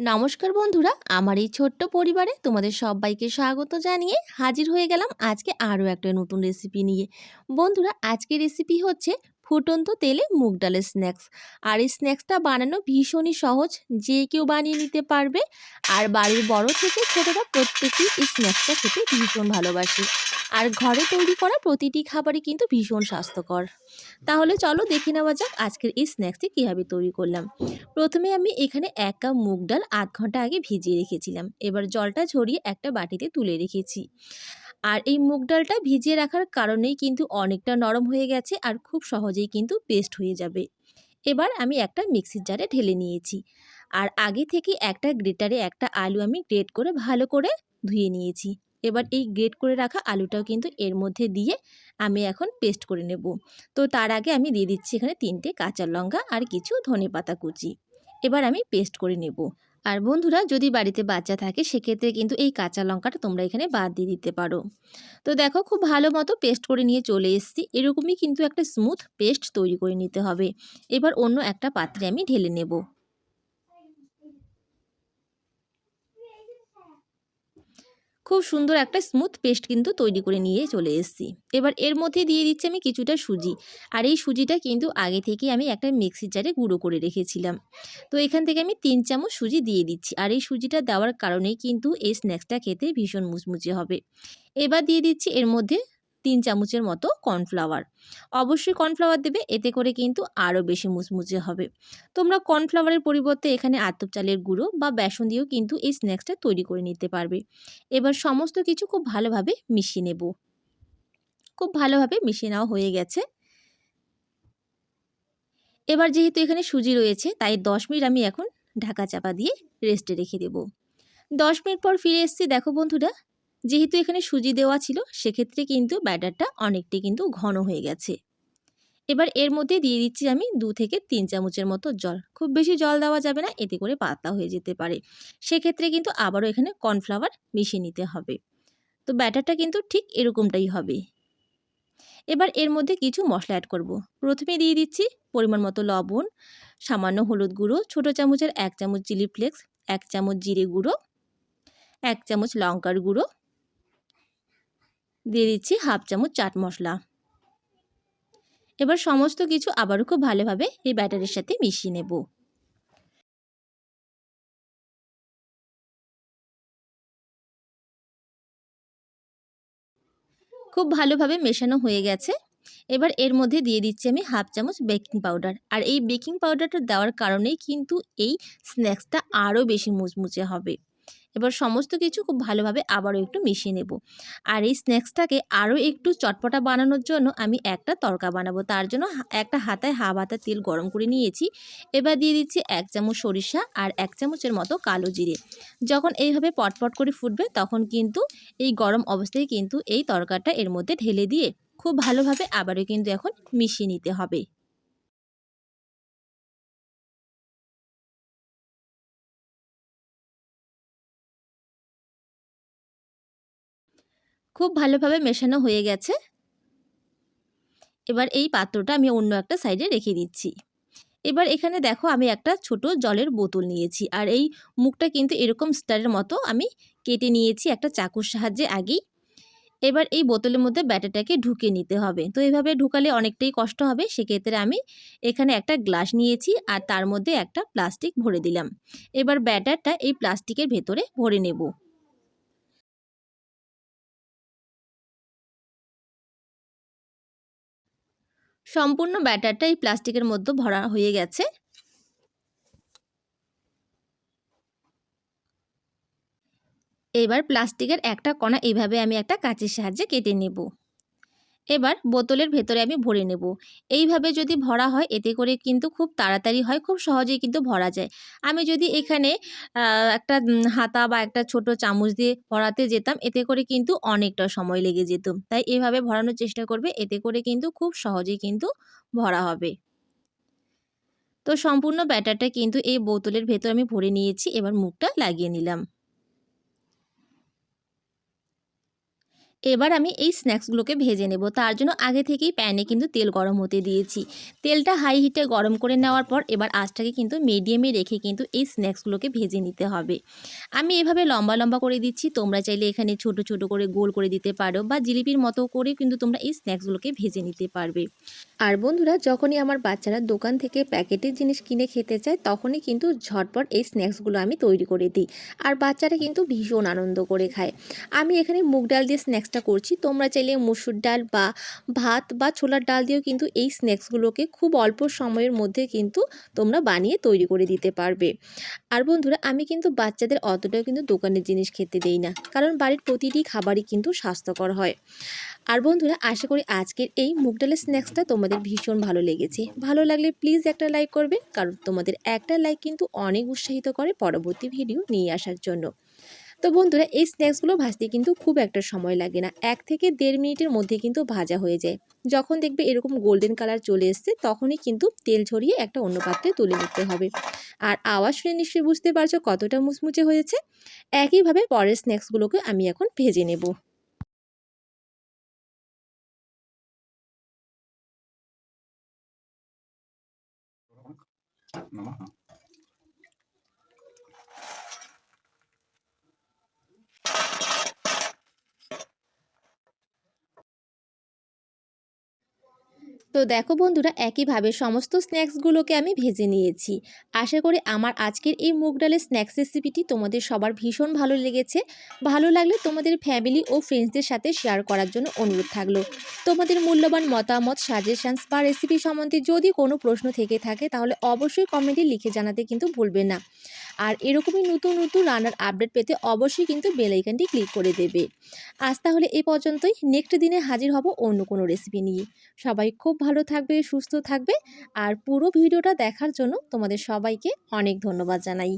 নমস্কার বন্ধুরা, আমার এই ছোট্ট পরিবারে তোমাদের সবাইকে স্বাগত জানিয়ে হাজির হয়ে গেলাম আজকে আরও একটা নতুন রেসিপি নিয়ে। বন্ধুরা আজকে রেসিপি হচ্ছে ফুটন্ত তেলে মুগ ডালের স্ন্যাক্স আর এই স্ন্যাক্সটা বানানো ভীষণই সহজ, যে কেউ বানিয়ে নিতে পারবে। আর বাড়ির বড় থেকে ছোটরা প্রত্যেকেই এই স্ন্যাক্সটা খেতে ভীষণ ভালোবাসে। আর ঘরে তৈরি করা প্রতিটি খাবারই কিন্তু ভীষণ স্বাস্থ্যকর। তাহলে চলো দেখে নেওয়া যাক আজকের এই স্ন্যাক্সটি কীভাবে তৈরি করলাম। প্রথমে আমি এখানে এক কাপ মুগ ডাল আধ ঘণ্টা আগে ভিজিয়ে রেখেছিলাম। এবার জলটা ঝরিয়ে একটা বাটিতে তুলে রেখেছি। আর এই মুগ ডালটা ভিজিয়ে রাখার কারণেই কিন্তু অনেকটা নরম হয়ে গেছে আর খুব সহজেই কিন্তু পেস্ট হয়ে যাবে। এবার আমি একটা মিক্সির জারে ঢেলে নিয়েছি। আর আগে থেকে একটা গ্রেটারে একটা আলু আমি গ্রেট করে ভালো করে ধুয়ে নিয়েছি। এবার এই গ্রেট করে রাখা আলুটাও কিন্তু এর মধ্যে দিয়ে আমি এখন পেস্ট করে নেব। তো তার আগে আমি দিয়ে দিচ্ছি এখানে তিনটে কাঁচা লঙ্কা আর কিছু ধনে পাতা কুচি। এবার আমি পেস্ট করে নেব। আর বন্ধুরা, যদি বাড়িতে বাচ্চা থাকে, সেক্ষেত্রে কিন্তু এই কাঁচা লঙ্কাটা তোমরা এখানে বাদ দিয়ে দিতে পারো। তো দেখো, খুব ভালো মতো পেস্ট করে নিয়ে চলে এসেছি। এরকমই কিন্তু একটা স্মুথ পেস্ট তৈরি করে নিতে হবে। এবার অন্য একটা পাত্রে আমি ঢেলে নেব। খুব সুন্দর একটা স্মুথ পেস্ট কিন্তু তৈরি করে নিয়ে চলে এসেছি। এবার এর মধ্যে দিয়ে দিচ্ছি আমি কিছুটা সুজি। আর এই সুজিটা কিন্তু আগে থেকে আমি একটা মিক্সির জারে গুঁড়ো করে রেখেছিলাম। তো এখান থেকে আমি তিন চামচ সুজি দিয়ে দিচ্ছি। আর এই সুজিটা দেওয়ার কারণেই কিন্তু এই স্ন্যাক্সটা খেতে ভীষণ মুচমুচে হবে। এবার দিয়ে দিচ্ছি এর মধ্যে তিন চামচের মতো কর্নফ্লাওয়ার। অবশ্যই কর্নফ্লাওয়ার দেবে, এতে করে কিন্তু আরও বেশি মুচমুচে হবে। তোমরা কর্নফ্লাওয়ারের পরিবর্তে এখানে আতপ চালের গুঁড়ো বা বেসন দিয়েও কিন্তু এই স্ন্যাক্সটা তৈরি করে নিতে পারবে। এবার সমস্ত কিছু খুব ভালোভাবে মিশিয়ে নেব। খুব ভালোভাবে মিশিয়ে নেওয়া হয়ে গেছে। এবার যেহেতু এখানে সুজি রয়েছে, তাই দশ মিনিট আমি এখন ঢাকা চাপা দিয়ে রেস্টে রেখে দেব। দশ মিনিট পর ফিরে এসেছি, দেখো বন্ধুরা যেহেতু এখানে সুজি দেওয়া ছিল, সেক্ষেত্রে কিন্তু ব্যাটারটা অনেকটাই কিন্তু ঘন হয়ে গেছে। এবার এর মধ্যে দিয়ে দিচ্ছি আমি দু থেকে তিন চামচের মতো জল। খুব বেশি জল দেওয়া যাবে না, এতে করে পাতলা হয়ে যেতে পারে। সেক্ষেত্রে কিন্তু আবারও এখানে কর্নফ্লাওয়ার মিশিয়ে নিতে হবে। তো ব্যাটারটা কিন্তু ঠিক এরকমটাই হবে। এবার এর মধ্যে কিছু মশলা অ্যাড করব। প্রথমে দিয়ে দিচ্ছি পরিমাণ মতো লবণ, সামান্য হলুদ গুঁড়ো, ছোটো চামচের এক চামচ চিলি ফ্লেক্স, এক চামচ জিরে গুঁড়ো, এক চামচ লঙ্কার গুঁড়ো দিয়ে দিচ্ছি হাফ চামচ চাট মশলা। এবার সমস্ত কিছু আবারও খুব ভালোভাবে এই ব্যাটারের সাথে মিশিয়ে নেব। খুব ভালোভাবে মেশানো হয়ে গেছে। এবার এর মধ্যে দিয়ে দিচ্ছি আমি হাফ চামচ বেকিং পাউডার। আর এই বেকিং পাউডারটা দেওয়ার কারণেই কিন্তু এই স্ন্যাক্সটা আরও বেশি মুচমুচে হবে। এবার সমস্ত কিছু খুব ভালোভাবে আবারও একটু মিশিয়ে নেব। আর এই স্ন্যাক্সটাকে আরও একটু চটপটা বানানোর জন্য আমি একটা তরকা বানাবো। তার জন্য একটা হাতায় হাফ হাতা তেল গরম করে নিয়েছি। এবার দিয়ে দিচ্ছি এক চামচ সরিষা আর এক চামচের মতো কালো জিরে। যখন এইভাবে পটপট করে ফুটবে তখন কিন্তু এই গরম অবস্থায় কিন্তু এই তরকাটা এর মধ্যে ঢেলে দিয়ে খুব ভালোভাবে আবারও কিন্তু এখন মিশিয়ে নিতে হবে। খুব ভালোভাবে মেশানো হয়ে গেছে। এবার এই পাত্রটা আমি অন্য একটা সাইডে রেখে দিচ্ছি। এবার এখানে দেখো আমি একটা ছোট জলের বোতল নিয়েছি আর এই মুখটা কিন্তু এরকম স্টারের মতো আমি কেটে নিয়েছি একটা চাকুর সাহায্যে আগেই। এবার এই বোতলের মধ্যে ব্যাটারটাকে ঢুকে নিতে হবে। তো এইভাবে ঢুকালে অনেকটাই কষ্ট হবে, সেক্ষেত্রে আমি এখানে একটা গ্লাস নিয়েছি আর তার মধ্যে একটা প্লাস্টিক ভরে দিলাম। এবার ব্যাটারটা এই প্লাস্টিকের ভেতরে ভরে নেব। সম্পূর্ণ ব্যাটারটা এই প্লাস্টিকের মধ্যে ভরা হয়ে গেছে। এবার প্লাস্টিকের একটা কণা এইভাবে আমি একটা কাঁচির সাহায্যে কেটে নেব। এবার বোতলের ভেতরে আমি ভরে নেব। এইভাবে যদি ভরা হয়, এতে করে কিন্তু খুব তাড়াতাড়ি হয়, খুব সহজেই কিন্তু ভরা যায়। আমি যদি এখানে একটা হাতা বা একটা ছোট চামচ দিয়ে ভরাতে যেতাম, এতে করে কিন্তু অনেকটা সময় লেগে যেত। তাই এভাবে ভরানোর চেষ্টা করবে, এতে করে কিন্তু খুব সহজেই কিন্তু ভরা হবে। তো সম্পূর্ণ ব্যাটারটা কিন্তু এই বোতলের ভেতর আমি ভরে নিয়েছি, এবার মুখটা লাগিয়ে নিলাম। এবার আমি এই স্ন্যাক্সগুলোকে ভেজে নেব। তার জন্য আগে থেকেই প্যানে কিন্তু তেল গরম হতে দিয়েছি। তেলটা হাই হিটে গরম করে নেওয়ার পর এবার আঁচটাকে কিন্তু মিডিয়ামে রেখে কিন্তু এই স্ন্যাক্সগুলোকে ভেজে নিতে হবে। আমি এভাবে লম্বা লম্বা করে দিচ্ছি, তোমরা চাইলে এখানে ছোট ছোট করে গোল করে দিতে পারো বা জিলিপির মতো করে কিন্তু তোমরা এই স্ন্যাক্সগুলোকে ভেজে নিতে পারবে। আর বন্ধুরা, যখনই আমার বাচ্চারা দোকান থেকে প্যাকেটের জিনিস কিনে খেতে চায়, তখনই কিন্তু ঝটপট এই স্ন্যাক্সগুলো আমি তৈরি করে দিই। আর বাচ্চারা কিন্তু ভীষণ আনন্দ করে খায়। আমি এখানে মুগ ডাল দিয়ে স্ন্যাক্সটা করছি। তোমরা চাইলে মুসুর ডাল বা ভাত বা ছোলার ডাল দিয়েও কিন্তু এই স্ন্যাক্সগুলোকে খুব অল্প সময়ের মধ্যে কিন্তু তোমরা বানিয়ে তৈরি করে দিতে পারবে। আর বন্ধুরা, আমি কিন্তু বাচ্চাদের অতটাও কিন্তু দোকানের জিনিস খেতে দেই না, কারণ বাড়ির প্রতিটি খাবারই কিন্তু স্বাস্থ্যকর হয়। আর বন্ধুরা, আশা করি আজকের এই মুগ ডালের স্ন্যাক্সটা তোমাদের ভীষণ ভালো লেগেছে। ভালো লাগলে প্লিজ একটা লাইক করবে, কারণ তোমাদের একটা লাইক কিন্তু অনেক উৎসাহিত করে পরবর্তী ভিডিও নিয়ে আসার জন্য। তো বন্ধুরা, এই স্ন্যাক্সগুলো ভাজতে কিন্তু খুব একটা সময় লাগে না। এক থেকে দেড় মিনিটের মধ্যে কিন্তু ভাজা হয়ে যায়। যখন দেখবে এরকম গোল্ডেন কালার চলে এসছে, তখনই কিন্তু তেল ছড়িয়ে একটা অন্য পাত্রে তুলে নিতে হবে। আর আওয়াজ শুনে নিশ্চয়ই বুঝতে পারছ কতটা মুচমুচে হয়েছে? একইভাবে পরের স্ন্যাক্সগুলোকে আমি এখন ভেজে নেব। নমঃ। তো দেখো বন্ধুরা, একইভাবে সমস্ত স্ন্যাক্সগুলোকে আমি ভেজে নিয়েছি। আশা করি আমার আজকের এই মুগ ডালের স্ন্যাক্স রেসিপিটি তোমাদের সবার ভীষণ ভালো লেগেছে। ভালো লাগলে তোমাদের ফ্যামিলি ও ফ্রেন্ডসদের সাথে শেয়ার করার জন্য অনুরোধ থাকল। তোমাদের মূল্যবান মতামত সাজেশনস বা রেসিপি সম্বন্ধে যদি কোনো প্রশ্ন থেকে থাকে, তাহলে অবশ্যই কমেন্টে লিখে জানাতে কিন্তু ভুলবে না। আর এরকমই নতুন নতুন রান্নার আপডেট পেতে অবশ্যই কিন্তু বেলাইকানটি ক্লিক করে দেবে। আজ তাহলে এ পর্যন্তই। নেক্সট দিনে হাজির হব অন্য কোনো রেসিপি নিয়ে। সবাই খুব ভালো থাকবে, সুস্থ থাকবে। আর পুরো ভিডিওটা দেখার জন্য তোমাদের সবাইকে অনেক ধন্যবাদ জানাই।